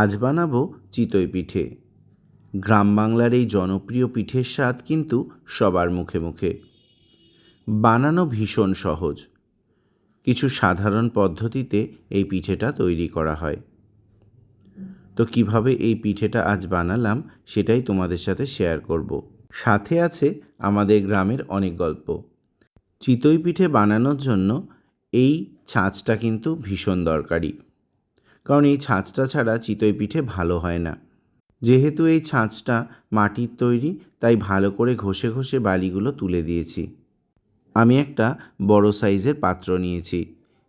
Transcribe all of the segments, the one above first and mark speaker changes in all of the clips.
Speaker 1: আজ বানাবো চিতই পিঠে। গ্রাম বাংলার এই জনপ্রিয় পিঠের স্বাদ কিন্তু সবার মুখে মুখে। বানানো ভীষণ সহজ। কিছু সাধারণ পদ্ধতিতে এই পিঠেটা তৈরি করা হয়। তো কীভাবে এই পিঠেটা আজ বানালাম সেটাই তোমাদের সাথে শেয়ার করব। সাথে আছে আমাদের গ্রামের অনেক গল্প। চিতই পিঠে বানানোর জন্য এই ছাঁচটা কিন্তু ভীষণ দরকারি। কারণ এই ছাঁচটা ছাড়া চিতই পিঠে ভালো হয় না। যেহেতু এই ছাঁচটা মাটির তৈরি, তাই ভালো করে ঘষে ঘষে বালিগুলো তুলে দিয়েছি। আমি একটা বড় সাইজের পাত্র নিয়েছি।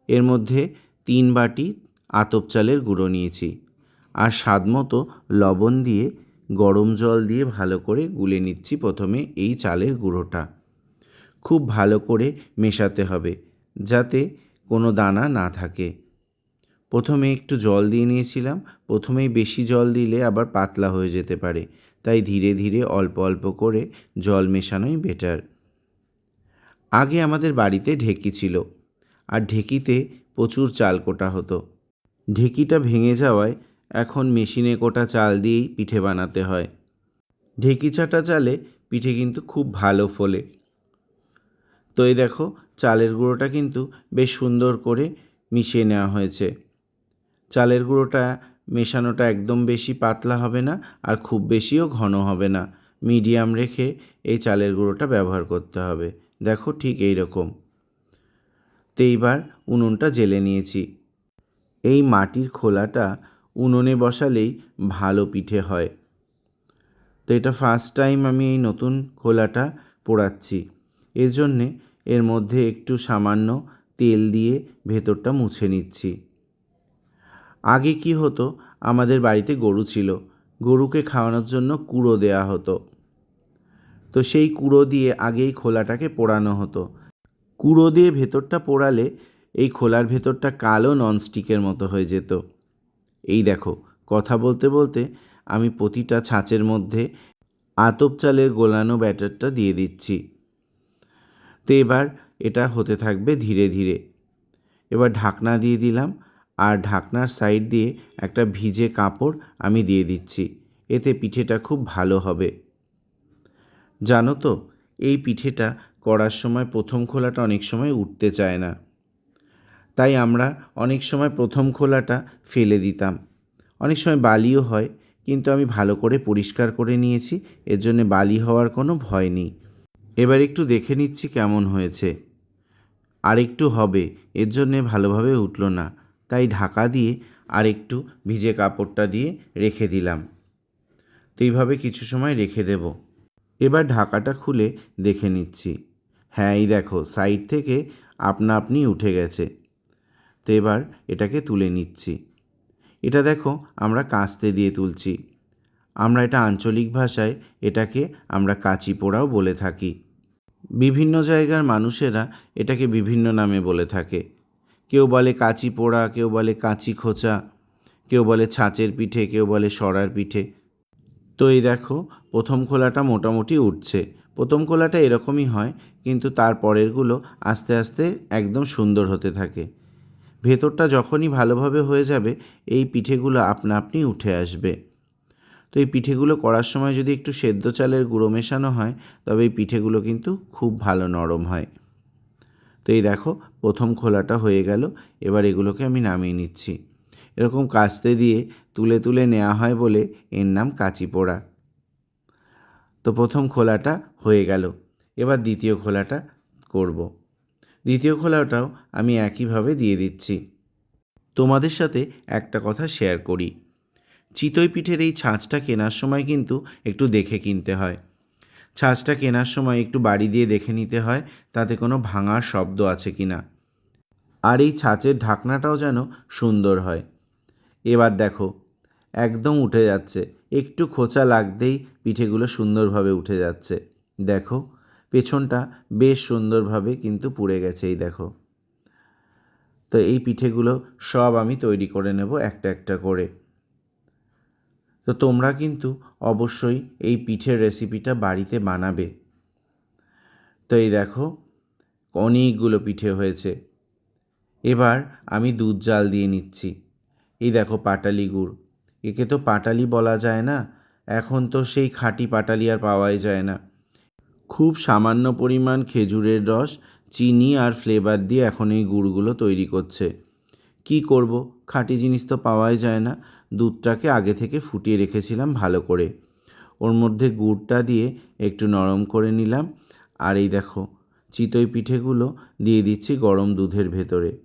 Speaker 1: এর মধ্যে তিন বাটি আতপ চালের গুঁড়ো নিয়েছি আর স্বাদ মতো লবণ দিয়ে গরম জল দিয়ে ভালো করে গুলে নিচ্ছি প্রথমে এই চালের গুঁড়োটা। খুব ভালো করে মেশাতে হবে যাতে কোনো দানা না থাকে। প্রথমে একটু জল দিয়ে নিয়েছিলাম, প্রথমেই বেশি জল দিলে আবার পাতলা হয়ে যেতে পারে, তাই ধীরে ধীরে অল্প অল্প করে জল মেশানোই বেটার আগে আমাদের বাড়িতে ঢেকি ছিল, আর ঢেকিতে প্রচুর চাল কোটা হতো। ঢেকিটা ভেঙে যাওয়ায় এখন মেশিনে কোটা চাল দিয়েই পিঠে বানাতে হয়। ঢেকি ছাটা চালে পিঠে কিন্তু খুব ভালো ফলে। তো এই দেখো, চালের গুঁড়োটা কিন্তু বেশ সুন্দর করে মিশিয়ে নেওয়া হয়েছে। চালের গুঁড়োটা মেশানোটা একদম বেশি পাতলা হবে না আর খুব বেশিও ঘন হবে না। মিডিয়াম রেখে এই চালের গুঁড়োটা ব্যবহার করতে হবে। দেখো ঠিক এই রকম। তো এইবার উনুনটা জেলে নিয়েছি। এই মাটির খোলাটা উনুনে বসালেই ভালো পিঠে হয়। তো এটা ফার্স্ট টাইম আমি এই নতুন খোলাটা পোড়াচ্ছি। এর জন্যে এর মধ্যে একটু সামান্য তেল দিয়ে ভেতরটা মুছে নিচ্ছি। আগে কি হতো? আমাদের বাড়িতে গরু ছিল। গরুকে খাওয়ানোর জন্য কুড়ো দেয়া হতো। তো সেই কুড়ো দিয়ে আগেই খোলাটাকে পোড়ানো হতো। কুড়ো দিয়ে ভেতরটা পোড়ালে এই খোলার ভেতরটা কালো ননস্টিকের মতো হয়ে যেত। এই দেখো, কথা বলতে বলতে আমি প্রতিটা ছাঁচের মধ্যে আতপ চালের গোলানো ব্যাটারটা দিয়ে দিচ্ছি। তো এবার এটা হতে থাকবে ধীরে ধীরে। এবার ঢাকনা দিয়ে দিলাম। আর ঢাকনার সাইড দিয়ে একটা ভিজে কাপড় আমি দিয়ে দিচ্ছি। এতে পিঠেটা খুব ভালো হবে। জানো তো, এই পিঠেটা করার সময় প্রথম খোলাটা অনেক সময় উঠতে চায় না। তাই আমরা অনেক সময় প্রথম খোলাটা ফেলে দিতাম। অনেক সময় বালিও হয়, কিন্তু আমি ভালো করে পরিষ্কার করে নিয়েছি, এর জন্য বালি হওয়ার কোনো ভয় নেই। এবার একটু দেখে নিচ্ছি কেমন হয়েছে। আর একটু হবে, এর জন্যে ভালোভাবে উঠল না। তাই ঢাকা দিয়ে আর একটু ভিজে কাপড়টা দিয়ে রেখে দিলাম। তো এইভাবে কিছু সময় রেখে দেব। এবার ঢাকাটা খুলে দেখে নিচ্ছি। হ্যাঁ এই দেখো, সাইড থেকে আপনা আপনি উঠে গেছে। তো এবার এটাকে তুলে নিচ্ছি। এটা দেখো, আমরা কাস্তে দিয়ে তুলছি। আমরা এটা আঞ্চলিক ভাষায় এটাকে আমরা কাঁচি পোড়াও বলে থাকি। বিভিন্ন জায়গার মানুষেরা এটাকে বিভিন্ন নামে বলে থাকে। কেউ বলে কাঁচি পোড়া, কেউ বলে কাঁচি খোঁচা, কেউ বলে ছাঁচের পিঠে, কেউ বলে সরার পিঠে। তো এই দেখো, প্রথম খোলাটা মোটামুটি উঠছে। প্রথম খোলাটা এরকমই হয়, কিন্তু তার পরেরগুলো আস্তে আস্তে একদম সুন্দর হতে থাকে। ভেতরটা যখনই ভালোভাবে হয়ে যাবে, এই পিঠেগুলো আপনা আপনি উঠে আসবে। তো এই পিঠেগুলো করার সময় যদি একটু সেদ্ধ চালের গুঁড়ো মেশানো হয়, তবে এই পিঠেগুলো কিন্তু খুব ভালো নরম হয়। তো এই দেখো, প্রথম খোলাটা হয়ে গেল, এবার এগুলোকে আমি নামিয়ে নিচ্ছি। এরকম কাস্তে দিয়ে তুলে তুলে নেওয়া হয় বলে এর নাম কাঁচি পোড়া তো প্রথম খোলাটা হয়ে গেল, এবার দ্বিতীয় খোলাটা করব। দ্বিতীয় খোলাটাও আমি একইভাবে দিয়ে দিচ্ছি। তোমাদের সাথে একটা কথা শেয়ার করি। চিতই পিঠের এই ছাঁচটা কেনার সময় কিন্তু একটু দেখে কিনতে হয়। ছাঁচটা কেনার সময় একটু বাড়ি দিয়ে দেখে নিতে হয়, তাতে কোনো ভাঙার শব্দ আছে কি না। আর এই ছাঁচের ঢাকনাটাও যেন সুন্দর হয়। এবার দেখো, একদম উঠে যাচ্ছে। একটু খোঁচা লাগতেই পিঠেগুলো সুন্দরভাবে উঠে যাচ্ছে। দেখো, পেছনটা বেশ সুন্দরভাবে কিন্তু পুড়ে গেছে এই দেখো। তো এই পিঠেগুলো সব আমি তৈরি করে নেব একটা একটা করে। তো তোমরা কিন্তু অবশ্যই এই পিঠের রেসিপিটা বাড়িতে বানাবে। তো এই দেখো, অনেকগুলো পিঠে হয়েছে। এবার আমি দুধ জাল দিয়ে নিচ্ছি। এই দেখো পাটালি গুড়। একে তো পাটালি বলা যায় না, এখন তো সেই খাঁটি পাটালি আর পাওয়াই যায় না। খুব সামান্য পরিমাণ খেজুরের রস, চিনি আর ফ্লেভার দিয়ে এখন এই গুড়গুলো তৈরি করছে। কি করব? খাঁটি জিনিস তো পাওয়াই যায় না। দুধটাকে আগে থেকে ফুটিয়ে রেখেছিলাম ভালো করে। ওর মধ্যে গুড়টা দিয়ে একটু নরম করে নিলাম। আর এই দেখো, চিতই পিঠেগুলো দিয়ে দিচ্ছি গরম দুধের ভেতরে।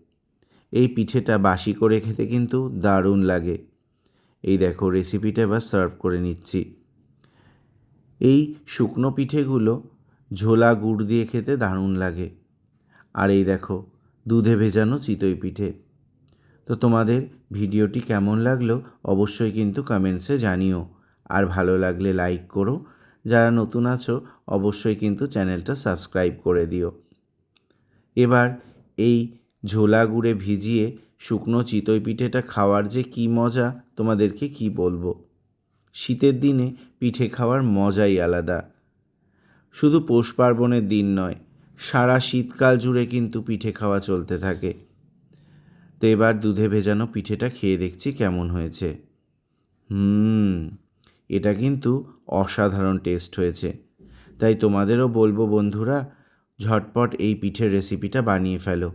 Speaker 1: এই পিঠেটা বাসি করে খেতে কিন্তু দারুণ লাগে। এই দেখো রেসিপিটা এবার সার্ভ করে নিচ্ছি। এই শুকনো পিঠেগুলো ঝোলা গুড় দিয়ে খেতে দারুণ লাগে। আর এই দেখো, দুধে ভেজানো চিতই পিঠে। তো তোমাদের ভিডিওটি কেমন লাগল অবশ্যই কিন্তু কমেন্টসে জানিও। আর ভালো লাগলে লাইক করো। যারা নতুন আছো, অবশ্যই কিন্তু চ্যানেলটা সাবস্ক্রাইব করে দিও। এবার এই ঝোলা গুড়ে ভিজিয়ে শুকনো চিতই পিঠেটা খাওয়ার যে কী মজা, তোমাদেরকে কি বলব? শীতের দিনে পিঠে খাওয়ার মজাই আলাদা। শুধু পৌষ পার্বণের দিন নয়, সারা শীতকাল জুড়ে কিন্তু পিঠে খাওয়া চলতে থাকে। তো এবার দুধে ভেজানো পিঠেটা খেয়ে দেখছি কেমন হয়েছে। হুম, এটা কিন্তু অসাধারণ টেস্ট হয়েছে। তাই তোমাদেরও বলব বন্ধুরা, ঝটপট এই পিঠের রেসিপিটা বানিয়ে ফেলো।